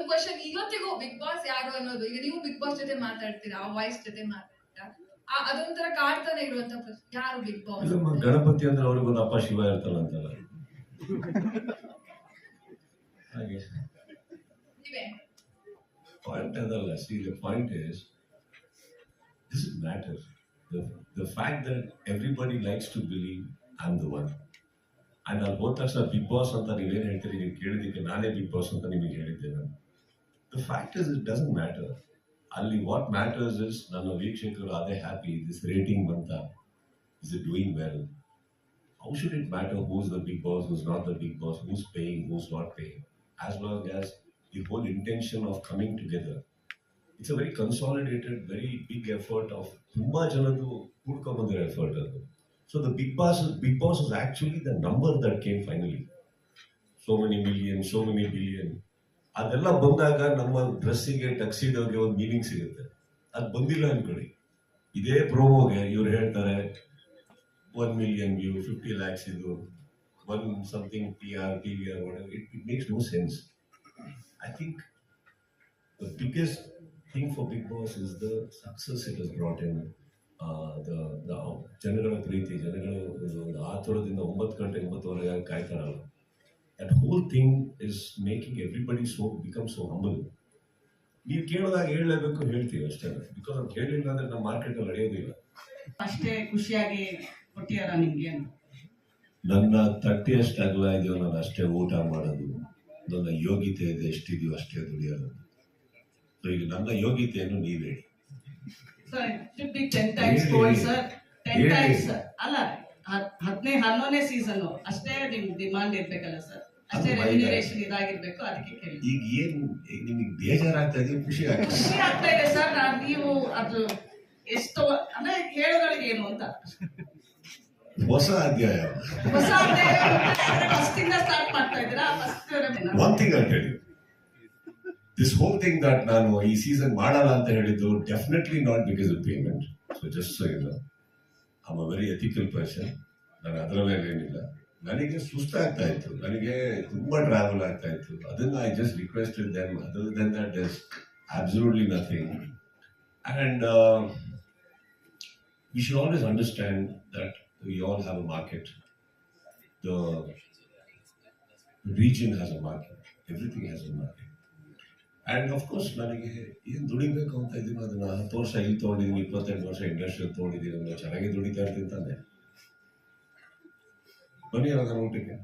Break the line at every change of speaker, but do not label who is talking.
Question ಇವತ್ತಿಗೂ big boss ಯಾರು ಅನ್ನೋದು ಈಗ ನೀವು ಬಿಗ್ ಬಾಸ್ ಜೊತೆ ಮಾತಾಡ್ತೀರಾ ಆ ವಾಯ್ಸ್ ಜೊತೆ ಮಾತಾಡ್ತೀರಾ? ಆ- ಅದೊಂಥರ ಕಾಡ್ತಾನೆ ಇರುವಂತ ಪ್ರಶ್ನೆ ಯಾರು ಬಿಗ್ ಬಾಸ್
ಇದು ಗಣಪತಿ ಅಂದ್ರೆ ಅವ್ರಿಗೆ ಒಂದು ಅಪ್ಪ ಶಿವ ಇರ್ತಲ್ಲ ಹಾಗೆ.
ನೀವೇ?
ಪಾಯಿಂಟ್ ಅದಲ್ಲ see the point is this matter the fact that everybody likes to believe I am the one and ಅಲ್ಲಿ ಹೋದ ತಕ್ಷಣ ಬಿಗ್ ಬಾಸ್ ಅಂತ ನೀವೇನು ಹೇಳ್ತೀರಿ ನೀವು ಕೇಳಿದ್ದಕ್ಕೆ ನಾನೇ ಬಿಗ್ ಬಾಸ್ ಅಂತ ನಿಮಗೆ ಹೇಳಿದ್ದೆ ನಾನು the fact is it doesn't matter ಅಲ್ಲಿ ವಾಟ್ ಮ್ಯಾಟರ್ಸ್ ಇಸ್ ನನ್ನ ವೀಕ್ಷಕರು ಅದೇ ಹ್ಯಾಪಿ ದಿಸ್ ರೇಟಿಂಗ್ ಬಂತ is it doing well how should it matter who's the big boss, who's not the big boss, who's paying, who's not paying, as long as the whole intention of coming together. It's a very consolidated, very big effort of ತುಂಬಾ ಜನದ್ದು ಕೂಡ್ಕೊಂಬಂದಿರೋ effort ಅದು so the big boss big boss is actually the number that came finally so many million so many billion ಅದೆಲ್ಲ ಬಂದಾಗ ನಮ್ಮ ಡ್ರೆಸ್ಸಿಗೆ ಟಕ್ಸಿಡೋಗೆ ಒಂದು meaning ಸಿಗುತ್ತೆ. ಅದು ಬಂದಿಲ್ಲ ಅನ್ಕೊಳ್ಳಿ ಇದೇ ಪ್ರೋಮೋಗೆ ಇವ್ರು ಹೇಳ್ತಾರೆ one million view fifty lakhs ಇದು. One something P R T V R it it makes no sense I think the biggest thing for big boss is the success it is brought in ಜನಗಳ ಪ್ರೀತಿ ಜನಗಳು ಒಂದು ಆತುರದಿಂದ ಒಂಬತ್ತು ಗಂಟೆ ಒಂಬತ್ತುವರೆಗೆ ಕಾಯ್ತಾರಲ್ಲ. That whole thing is making everybody so become so humble ನೀವು ಕೇಳಿದಾಗ ಹೇಳಲೇಬೇಕು ಹೇಳ್ತೀವಿ ಅಷ್ಟೇ. ಬಿಕಾಸ್ ಅವ್ರು ಕೇಳಿಲ್ಲ ಅಂದ್ರೆ ನಮ್ಮ ಮಾರ್ಕೆಟ್ ಅಲ್ಲಿ ನಡೆಯೋದಿಲ್ಲ
ಅಷ್ಟೇ ಖುಷಿಯಾಗಿ ಕೊಟ್ಟಿಯಾರ ನಿಮ್ಗೆ
ನನ್ನ ತಟ್ಟೆ ಅಷ್ಟು ಅಗಲ ಇದೆಯೋ ನಾನು ಅಷ್ಟೇ ಊಟ ಮಾಡೋದು. ನನ್ನ ಯೋಗ್ಯತೆ ಇದೆ ಎಷ್ಟಿದೆಯೋ ಅಷ್ಟೇ ದುಡಿಯೋದು. ಸೊ ಈಗ ನನ್ನ ಯೋಗ್ಯತೆಯನ್ನು ನೀವು ಹೇಳಿ.
Sir should be
ten
times. Gold sir
ten.
Times ಅಲ್ಲ ಹದಿನೈದು ಹನ್ನೊಂದನೇ ಸೀಸನ್ ಅಷ್ಟೇ ನಿಮ್ ಡಿಮಾಂಡ್ ಇರ್ಬೇಕಲ್ಲ ಸರ್ ಅಷ್ಟೇ. ರೆಮ್ಯುನರೇಷನ್ ಇದಾಗಿರ್ಬೇಕು ಅದಕ್ಕೆ ಕೇಳಿ.
ಈಗ ಏನು ನಿಮಗೆ ಬೇಜಾರಾಗ್ತಾ ಇದೆ ಖುಷಿ ಆಗ್ತದೆ
ಖುಷಿ ಆಗ್ತಾ ಇದೆ ಸರ್ ನಾನು ನೀವು ಅದು ಎಷ್ಟು ಅಂದ್ರೆ ಹೇಳೋಗಳಿಗೆ ಏನು ಅಂತ?
ಹೊಸ ಅಧ್ಯಾಯ
ಹೊಸ ಫಸ್ಟ್ ಇಂದ ಸ್ಟಾರ್ಟ್ ಮಾಡ್ತಾ ಇದ್ದೀರಾ? ಫಸ್ಟ್
ಥಿಂಗ್ ಅಂತ ಹೇಳಿ ದಿಸ್ ಹೋಲ್ ಥಿಂಗ್ ದಟ್ ನಾನು ಈ ಸೀಸನ್ ಮಾಡಲ್ಲ ಅಂತ ಹೇಳಿದ್ದು definitely not because of payment so just so ಇಲ್ಲ I'm a very ethical person ನಾನು ಅದರ ಮೇಲೆ ಏನಿಲ್ಲ ನನಗೆ ಸುಸ್ತಾಗ್ತಾ ಇತ್ತು ನನಗೆ ತುಂಬಾ ಟ್ರಾವೆಲ್ ಆಗ್ತಾ ಇತ್ತು ಅದನ್ನ I just requested them other than that is absolutely nothing and we should always understand that we all have a market. The region has a market. Everything has a market. of course, ನನಗೆ ಏನು ದುಡಿಬೇಕು ಅಂತ ಇದ್ದೀನಿ ಅದನ್ನು ಹತ್ತು ವರ್ಷ ಇಲ್ಲಿ ತೊಗೊಂಡಿದ್ದೀನಿ ಇಪ್ಪತ್ತೆಂಟು ವರ್ಷ ಇಂಡಸ್ಟ್ರಿ ತೊಗೊಂಡಿದ್ದೀನಿ ಅದನ್ನು ಚೆನ್ನಾಗಿ ದುಡಿತಾ ಇರ್ತೀನಿ ತಾನೆ. ಬನ್ನಿ ಅದರ ಊಟಕ್ಕೆ.